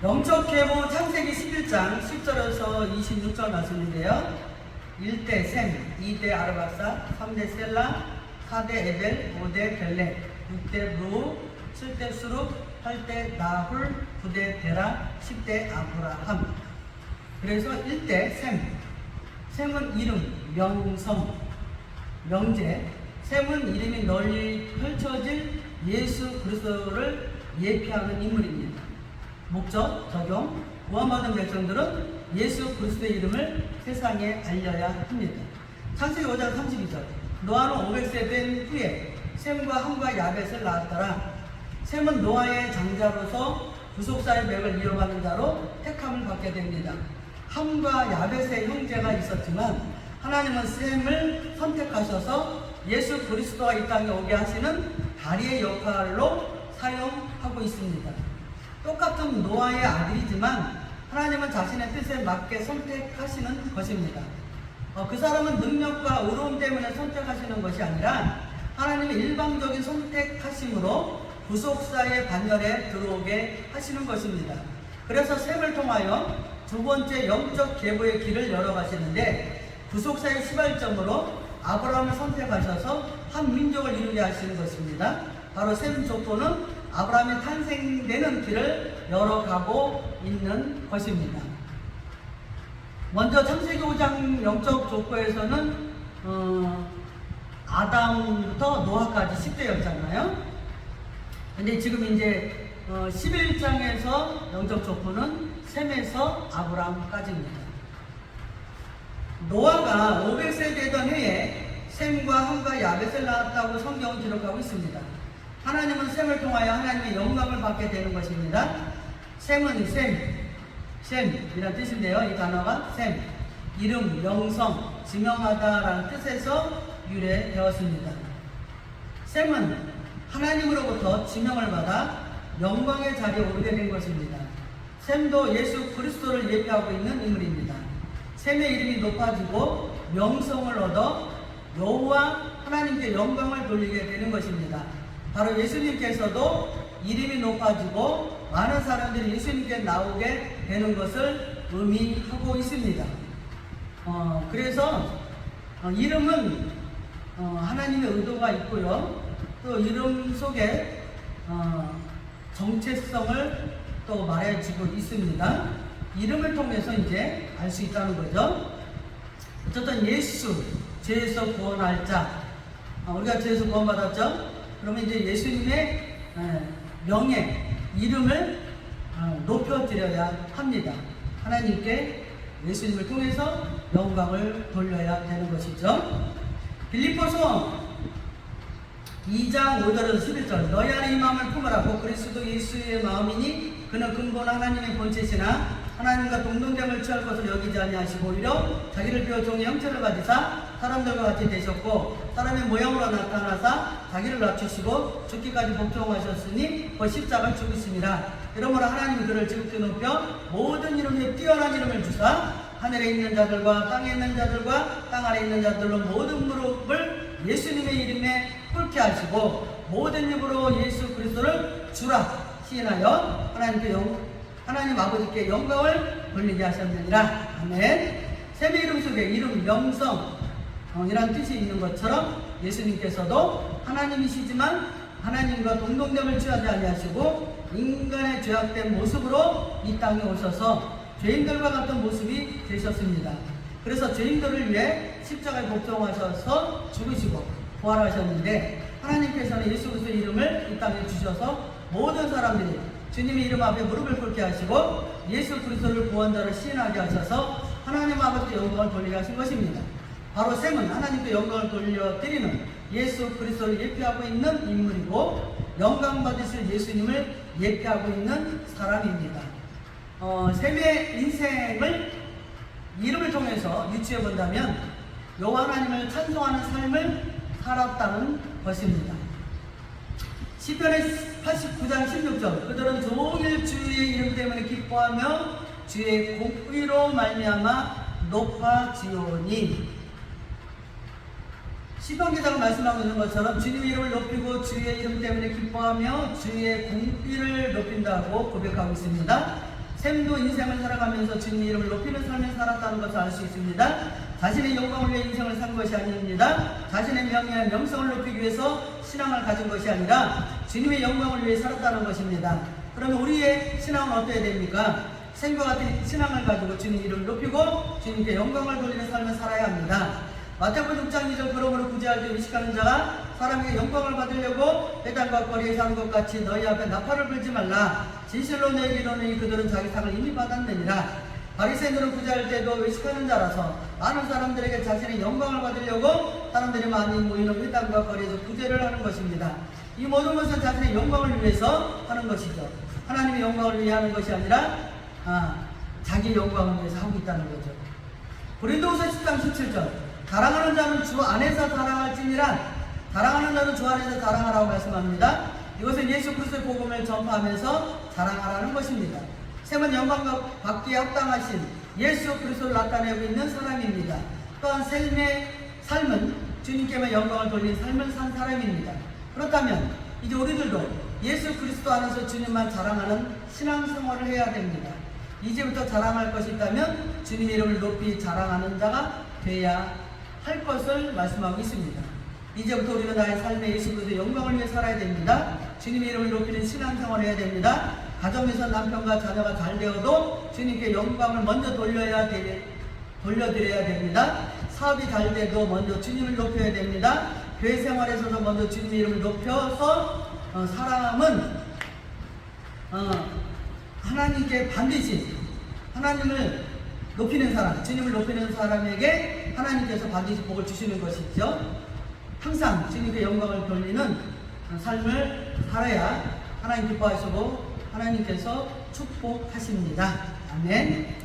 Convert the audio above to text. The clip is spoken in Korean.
영적 계보 창세기 11장 10절에서 26절 말씀인데요. 1대 셈, 2대 아르바사, 3대 셀라, 4대 에벨, 5대 벨레, 6대 루, 7대 수룩, 8대 나훌, 9대 데라, 10대 아브라함. 그래서 1대 셈. 셈은 이름, 명성, 명제. 셈은 이름이 널리 펼쳐질 예수 그리스도를 예피하는 인물입니다. 목적, 적용, 구원받은 백성들은 예수 그리스도의 이름을 세상에 알려야 합니다. 창세기 5장 32절 노아는 500세 된 후에 셈과 함과 야벳을 낳았더라. 셈은 노아의 장자로서 부속사의 맥을 이어가는 자로 택함을 받게 됩니다. 함과 야벳의 형제가 있었지만 하나님은 셈을 선택하셔서 예수 그리스도가 이 땅에 오게 하시는 다리의 역할로 사용하고 있습니다. 똑같은 노아의 아들이지만 하나님은 자신의 뜻에 맞게 선택하시는 것입니다. 어, 그 사람은 능력과 의로움 때문에 선택하시는 것이 아니라 하나님의 일방적인 선택하심으로 구속사의 반열에 들어오게 하시는 것입니다. 그래서 셈을 통하여 두 번째 영적 계보의 길을 열어가시는데 구속사의 시발점으로 아브라함을 선택하셔서 한 민족을 이루게 하시는 것입니다. 바로 셈 족보는 아브라함이 탄생되는 길을 열어가고 있는 것입니다. 먼저 창세기 5장 영적 족보에서는 어, 아담부터 노아까지 10대였잖아요. 근데 지금 이제 어, 11장에서 영적 족보는 셈에서 아브라함까지입니다. 노아가 500세 되던 해에 셈과 함과 야벳을 낳았다고 성경은 기록하고 있습니다. 하나님은 셈을 통하여 하나님의 영광을 받게 되는 것입니다. 셈은 셈, 셈이란 뜻인데요. 이 단어가 셈, 이름, 명성, 지명하다라는 뜻에서 유래되었습니다. 셈은 하나님으로부터 지명을 받아 영광의 자리에 오르게 된 것입니다. 셈도 예수 그리스도를 예표하고 있는 인물입니다. 셈의 이름이 높아지고 명성을 얻어 여호와 하나님께 영광을 돌리게 되는 것입니다. 바로 예수님께서도 이름이 높아지고 많은 사람들이 예수님께 나오게 되는 것을 의미하고 있습니다. 어, 그래서 어, 이름은 어, 하나님의 의도가 있고요. 또 이름 속에 어, 정체성을 또 말해주고 있습니다. 이름을 통해서 이제 알 수 있다는 거죠. 어쨌든 예수, 죄에서 구원할 자. 어, 우리가 죄에서 구원받았죠? 그러면 이제 예수님의 에, 명예, 이름을 어, 높여드려야 합니다. 하나님께 예수님을 통해서 영광을 돌려야 되는 것이죠. 빌리포서 2장 5절에서 11절 너희 안에 이 마음을 품으라 고 그리스도 예수의 마음이니 그는 근본 하나님의 본체시나 하나님과 동등됨을 취할 것을 여기지 아니하시고 오히려 자기를 비워 종의 형체를 가지사 사람들과 같이 되셨고 사람의 모양으로 나타나사 자기를 낮추시고 죽기까지 복종하셨으니 그 십자가를 죽으심이라 이러므로 하나님이 그를 지극히 높여 모든 이름에 뛰어난 이름을 주사 하늘에 있는 자들과 땅에 있는 자들과 땅 아래 있는 자들로 모든 무릎을 예수님의 이름에 꿇게 하시고 모든 입으로 예수 그리스도를 주라 시인하여 하나님께 영 하나님 아버지께 영광을 돌리게 하셨느니라 아멘 셈의 이름 속에 이름 명성 어, 이란 뜻이 있는 것처럼 예수님께서도 하나님이시지만 하나님과 동등됨을 취하지 아니하시고 인간의 죄악된 모습으로 이 땅에 오셔서 죄인들과 같은 모습이 되셨습니다. 그래서 죄인들을 위해 십자가에 복종하셔서 죽으시고 부활하셨는데 하나님께서는 예수 그리스도의 이름을 이 땅에 주셔서 모든 사람들이 주님의 이름 앞에 무릎을 꿇게 하시고 예수 그리스도를 구원자로 시인하게 하셔서 하나님 아버지께 영광을 돌리게 하신 것입니다. 바로 셈은 하나님께 영광을 돌려드리는 예수 그리스도를 예표하고 있는 인물이고 영광 받으실 예수님을 예표하고 있는 사람입니다. 어, 셈의 인생을 이름을 통해서 유추해 본다면 여호와 하나님을 찬송하는 삶을 살았다는 것입니다. 시편의 89장 16절 그들은 종일 주의 이름 때문에 기뻐하며 주의 공의로 말미암아 높아지오니 시편 기자가 말씀하고 있는 것처럼 주님의 이름을 높이고 주의 이름 때문에 기뻐하며 주의 공의를 높인다고 고백하고 있습니다. 샘도 인생을 살아가면서 주님 이름을 높이는 삶을 살았다는 것을 알 수 있습니다. 자신의 영광을 위해 인생을 산 것이 아닙니다. 자신의 명예와 명성을 높이기 위해서 신앙을 가진 것이 아니라 주님의 영광을 위해 살았다는 것입니다. 그러면 우리의 신앙은 어때야 됩니까? 생과 같은 신앙을 가지고 주님 이름을 높이고 주님께 영광을 돌리는 삶을 살아야 합니다. 마태복음 6장 2절 그러므로 구제할 때 의식하는 자가 사람에게 영광을 받으려고 해당과 거리에 사는 것 같이 너희 앞에 나팔을 불지 말라. 진실로 너희에게 이르노니 그들은 자기 상을 이미 받았느니라. 바리새인들은 구제할 때도 의식하는 자라서 많은 사람들에게 자신의 영광을 받으려고 사람들이 많이 모이는 회당과 거리에서 구제를 하는 것입니다. 이 모든 것은 자신의 영광을 위해서 하는 것이죠. 하나님의 영광을 위해 하는 것이 아니라 아, 자기 영광을 위해서 하고 있다는 거죠. 고린도후서 10장 17절 자랑하는 자는 주 안에서 자랑할지니라 자랑하는 자는 주 안에서 자랑하라고 말씀합니다. 이것은 예수 그리스도의 복음을 전파하면서 자랑하라는 것입니다. 셈은 영광 받기에 합당하신 예수 그리스도를 나타내고 있는 사람입니다. 또한 셈의 삶은 주님께만 영광을 돌린 삶을 산 사람입니다. 그렇다면 이제 우리들도 예수 그리스도 안에서 주님만 자랑하는 신앙생활을 해야 됩니다. 이제부터 자랑할 것이 있다면 주님 이름을 높이 자랑하는 자가 돼야 할 것을 말씀하고 있습니다. 이제부터 우리는 나의 삶에 예수 그리스도의 영광을 위해 살아야 됩니다. 주님 이름을 높이는 신앙생활을 해야 됩니다. 가정에서 남편과 자녀가 잘 되어도 주님께 영광을 먼저 돌려야 되, 돌려드려야 됩니다. 사업이 잘 돼도 먼저 주님을 높여야 됩니다. 교회 생활에서도 먼저 주님 이름을 높여서 어, 사람은 어, 하나님께 반드시 하나님을 높이는 사람, 주님을 높이는 사람에게 하나님께서 반드시 복을 주시는 것이죠. 항상 주님께 영광을 돌리는 삶을 살아야 하나님 기뻐하시고 하나님께서 축복하십니다. 아멘.